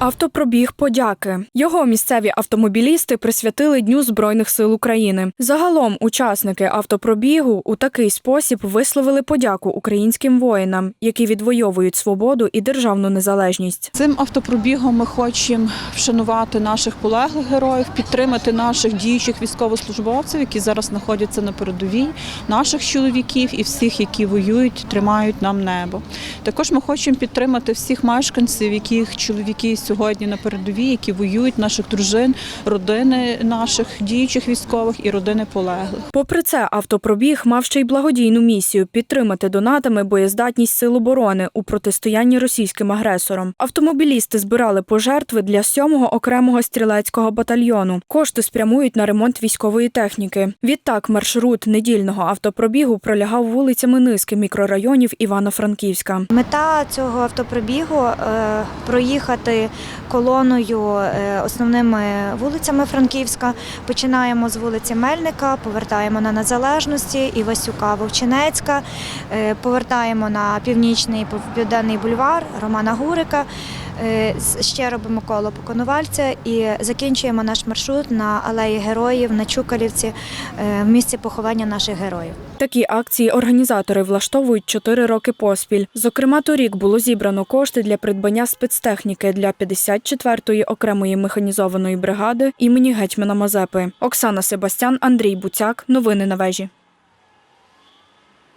Автопробіг подяки. Його місцеві автомобілісти присвятили Дню Збройних сил України. Загалом учасники автопробігу у такий спосіб висловили подяку українським воїнам, які відвоюють свободу і державну незалежність. Цим автопробігом ми хочемо вшанувати наших полеглих героїв, підтримати наших діючих військовослужбовців, які зараз знаходяться на передовій, наших чоловіків і всіх, які воюють, тримають нам небо. Також ми хочемо підтримати всіх мешканців, яких чоловіки сьогодні на передовій, які воюють, наших дружин, родини наших діючих військових і родини полеглих. Попри це, автопробіг мав ще й благодійну місію підтримати донатами боєздатність сил оборони у протистоянні російським агресорам. Автомобілісти збирали пожертви для сьомого окремого стрілецького батальйону. Кошти спрямують на ремонт військової техніки. Відтак, маршрут недільного автопробігу пролягав вулицями низки мікрорайонів Івано-Франківська. Мета цього автопробігу е, проїхати колоною е, основними вулицями Франківська. Починаємо з вулиці Мельника, повертаємо на Незалежності, Івасюка, Вовчинецька, е, повертаємо на північний південний бульвар Романа Гурика. Е, Ще робимо коло по Коновальця і закінчуємо наш маршрут на алеї героїв на Чукалівці е, в місці поховання наших героїв. Такі акції організатори влаштовують чотири роки поспіль. Зокрема, торік було зібрано кошти для придбання спецтехніки для 54-ї окремої механізованої бригади імені гетьмана Мазепи. Оксана Себастян, Андрій Буцяк. Новини на вежі.